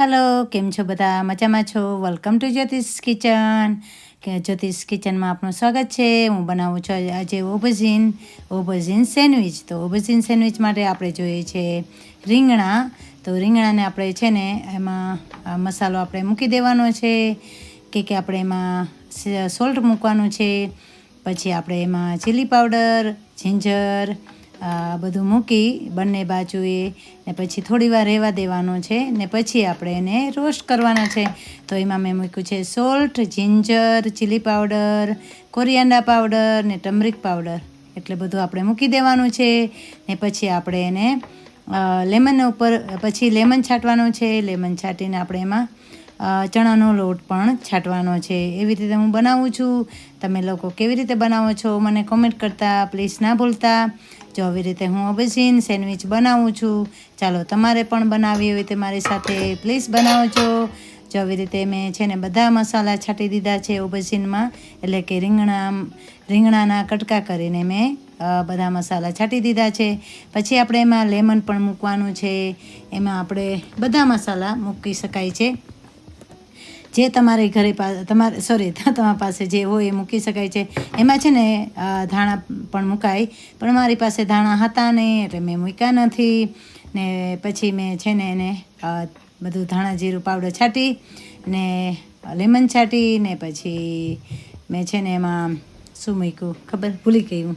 Hello, કેમ છો બધા? મજામાં છો? વેલકમ ટુ જ્યોતિષ કિચન કે જ્યોતિષ કિચનમાં આપનું સ્વાગત છે. હું બનાવું છું આજે ઓબઝીન ઓબઝીન સેન્ડવિચ તો ઓબઝીન સેન્ડવિચ માટે આપણે જોઈએ છે રીંગણા. તો રીંગણાને આપણે છે ને એમાં મસાલો આપણે મૂકી દેવાનો છે. કે કે આપણે એમાં સોલ્ટ મૂકવાનું છે. પછી આપણે એમાં ચીલી પાવડર જિંજર બધું મૂકી બંને બાજુએ ને પછી થોડી વાર રહેવા દેવાનો છે ને પછી આપણે એને રોસ્ટ કરવાના છે. તો એમાં મેં મૂક્યું છે salt, ginger, chilli powder coriander powder ને ટમરિક પાવડર. એટલે બધું આપણે મૂકી દેવાનું છે ને પછી આપણે એને લેમન ઉપર, પછી લેમન છાંટવાનું છે. લેમન છાંટીને આપણે એમાં ચણાનો લોટ પણ છાંટવાનો છે. એવી રીતે હું બનાવું છું. તમે લોકો કેવી રીતે બનાવો છો? મને કોમેન્ટ કરતા પ્લીઝ ના ભૂલતા. જો આવી રીતે હું ઓબેસીન સેન્ડવિચ બનાવું છું, ચાલો તમારે પણ બનાવી હોય તે મારી સાથે પ્લીઝ બનાવજો. જો આવી રીતે મેં છે ને બધા મસાલા છાંટી દીધા છે ઓબેસીનમાં એટલે કે રીંગણા, રીંગણાના કટકા કરીને મેં બધા મસાલા છાંટી દીધા છે. પછી આપણે એમાં લેમન પણ મૂકવાનું છે. એમાં આપણે બધા મસાલા મૂકી શકાય છે. જે તમારી ઘરે તમારે સોરી તમારા પાસે જે હોય એ મૂકી શકાય છે. એમાં છે ને ધાણા પણ મુકાય. પણ મારી પાસે ધાણા હતા નહીં એટલે મેં મૂક્યા નથી. ને પછી મેં છે ને એને બધું ધાણા જીરું પાવડર છાંટી ને લેમન છાંટી ને પછી મેં છે ને એમાં શું મૂક્યું ખબર? ભૂલી ગયું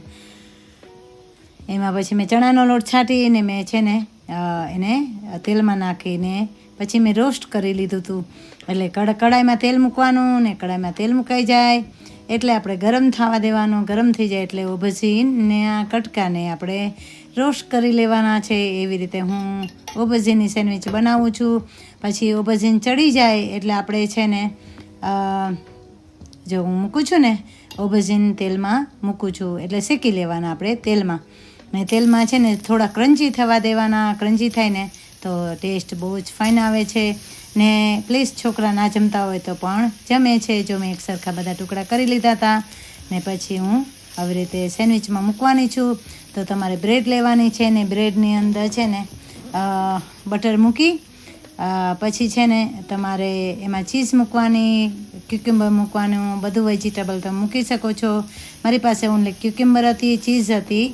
એમાં પછી મેં ચણાનો લોટ છાંટીને મેં છે ને એને તેલમાં નાખીને પછી મેં રોસ્ટ કરી લીધું હતું એટલે કડ, કડાઈમાં તેલ મૂકવાનું ને કડાઈમાં તેલ મુકાઈ જાય. એટલે આપણે ગરમ થવા દેવાનું. ગરમ થઈ જાય એટલે ઓભજીને આ કટકાને આપણે રોસ્ટ કરી લેવાના છે. એવી રીતે હું ઓભજીની સેન્ડવિચ બનાવું છું. પછી ઓભજીન ચડી જાય એટલે આપણે છે ને જો હું મૂકું છું ને ઓબઝીન તેલમાં મૂકું છું. એટલે શેકી લેવાના આપણે તેલમાં. ને તેલમાં છે ને થોડા ક્રંચી થવા દેવાના ક્રંચી થાય ને તો ટેસ્ટ બહુ જ ફાઇન આવે છે. ને પ્લીઝ છોકરા ના જમતા હોય તો પણ જમે છે. જો મેં એક સરખા બધા ટુકડા કરી લીધા હતા ને પછી હું આવી રીતે સેન્ડવિચમાં મૂકવાની છું. તો તમારે બ્રેડ લેવાની છે ને બ્રેડની અંદર છે ને બટર મૂકી પછી છે ને તમારે એમાં ચીઝ મૂકવાની ક્યુક્યુમ્બર મૂકવાનું, બધું વેજીટેબલ તમે મૂકી શકો છો. મારી પાસે ઓનલી ક્યુક્યુમ્બર હતી ચીઝ હતી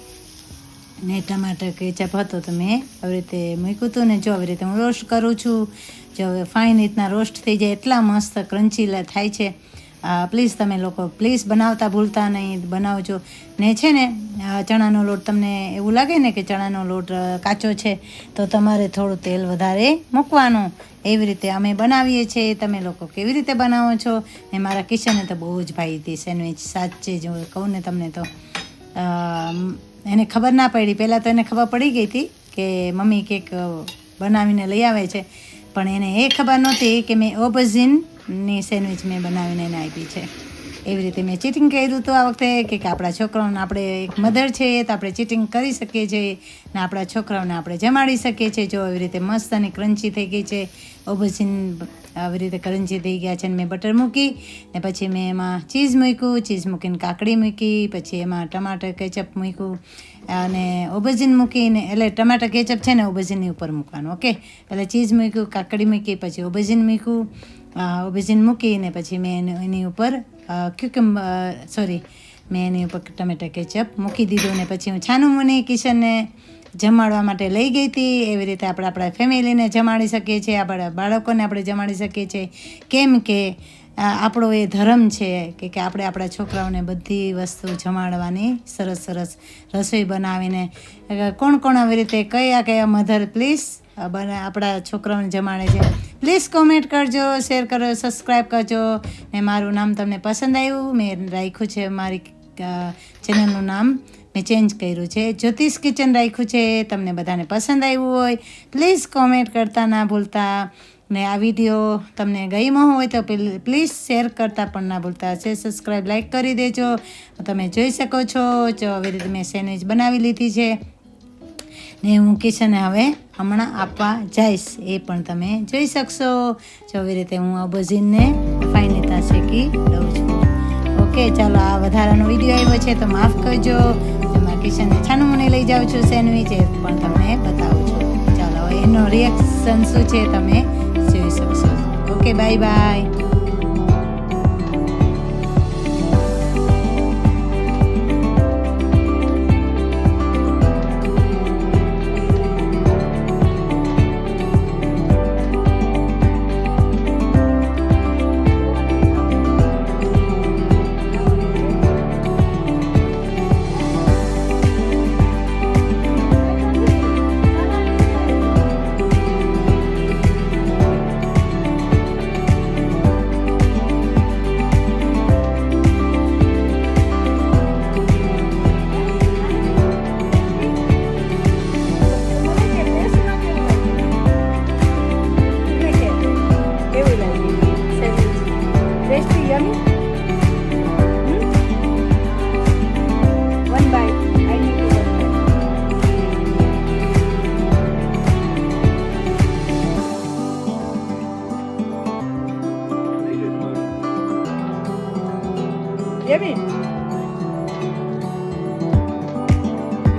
ને ટમાટર કેચઅપ હતો તો મેં આવી રીતે મૂક્યું હતું ને જો આવી રીતે હું રોસ્ટ કરું છું, જો હવે ફાઇન રીતના રોસ્ટ થઈ જાય એટલા મસ્ત ક્રન્ચી થાય છે. પ્લીઝ તમે લોકો પ્લીઝ બનાવતા ભૂલતા નહીં, બનાવજો. ને છે ને ચણાનો લોટ તમને એવું લાગે ને કે ચણાનો લોટ કાચો છે, તો તમારે થોડું તેલ વધારે મૂકવાનું. એવી રીતે અમે બનાવીએ છીએ, તમે લોકો કેવી રીતે બનાવો છો? ને મારા કિચને તો બહુ જ ભાઈ હતી સેન્ડવિચ સાચે જો કહું ને તમને તો. એને ખબર ના પડી. પહેલાં તો એને ખબર પડી ગઈ હતી કે મમ્મી કેક બનાવીને લઈ આવે છે. પણ એને એ ખબર નહોતી કે મેં ઓબઝીનની સેન્ડવિચ મેં બનાવીને એને આપી છે. એવી રીતે મેં ચીટિંગ કર્યું હતું આ વખતે કે આપણા છોકરાઓને આપણે એક મધર છે તો આપણે ચીટિંગ કરી શકીએ છીએ ને આપણા છોકરાઓને આપણે જમાડી શકીએ છીએ. જો એવી રીતે મસ્ત અને ક્રંચી થઈ ગઈ છે ઓબઝીન આવી રીતે કરંજી થઈ ગયા છે ને મેં બટર મૂકી ને પછી મેં એમાં ચીઝ મૂક્યું, ચીઝ મૂકીને કાકડી મૂકી, પછી એમાં ટમાટર કેચઅપ મૂક્યું અને ઓબજીન મૂકીને, એટલે ટમાટર કેચઅપ છે ને ઓબજીનની ઉપર મૂકવાનું, ઓકે? એટલે ચીઝ મૂક્યું, કાકડી મૂકી, પછી ઓબજીન મૂક્યું ઓબજીન મૂકીને પછી મેં એની ઉપર ક્યુકમ્બર સોરી મેં એની ઉપર ટમેટા કેચઅપ મૂકી દીધું ને પછી હું છાનું મુની કિશનને જમાડવા માટે લઈ ગઈ હતી. એવી રીતે આપણે આપણા ફેમિલીને જમાડી શકીએ છીએ, આપણા બાળકોને આપણે જમાડી શકીએ છીએ. કેમ કે આપણો એ ધર્મ છે કે કે આપણે આપણા છોકરાઓને બધી વસ્તુ જમાડવાની સરસ સરસ રસોઈ બનાવીને કોણ કોણ આવી રીતે કયા કયા મધર પ્લીઝ બને આપણા છોકરાઓને જમાડે છે. પ્લીઝ કોમેન્ટ કરજો, શેર કરો સબસ્ક્રાઈબ કરજો. ને મારું નામ તમને પસંદ આવ્યું, મેં રાખ્યું છે મારી ચેનલનું નામ મેં ચેન્જ કર્યું છે. જ્યોતિષ કિચન રાખ્યું છે, તમને બધાને પસંદ આવ્યું હોય પ્લીઝ કોમેન્ટ કરતા ના ભૂલતા. ને આ વીડિયો તમને ગમ્યો હોય તો પ્લીઝ શેર કરતા પણ ના ભૂલતા છે. સબસ્ક્રાઈબ લાઈક કરી દેજો. તમે જોઈ શકો છો જો આવી રીતે મેં સેન્ડવિચ બનાવી લીધી છે. ને હું કિચને હવે હમણાં આપવા જઈશ, એ પણ તમે જોઈ શકશો. જો આવી રીતે હું અબોઝીનને બઝીનને ફાઇન રીતના શેકી દઉં છું. ઓકે ચાલો આ વધારાનો વીડિયો આવ્યો છે તો માફ કરજો. એમાં કિચનને છાનું મને લઈ જાઉં છું સેન્ડવિચ, એ પણ તમને બતાવું છું. ચાલો, એનો રિએક્શન શું છે તમે જોઈ શકશો. Okay bye bye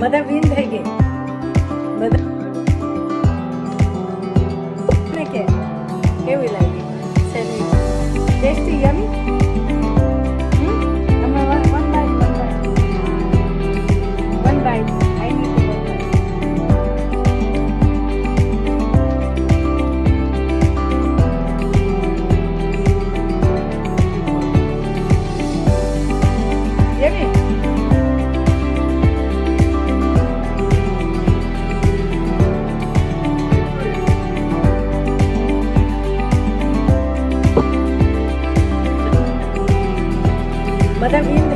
mother win થઈ ગઈ મધર ને કે કેવી લાગી સેન્ડવિચ ટેસ્ટી યમી અમે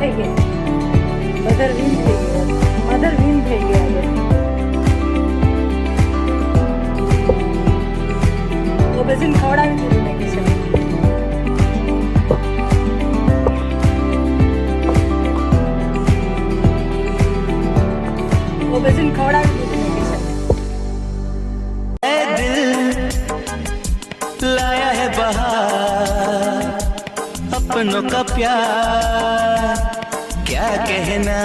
થઈ ગઈ મધર વિન થઈ ગયા મધર વિન થઈ ગયા તો પછી ખવડાવી દીધું મેં કિશન વજન ખવડાવી દીધું લાયા હે બહાર અપનો કા પ્યાર कहना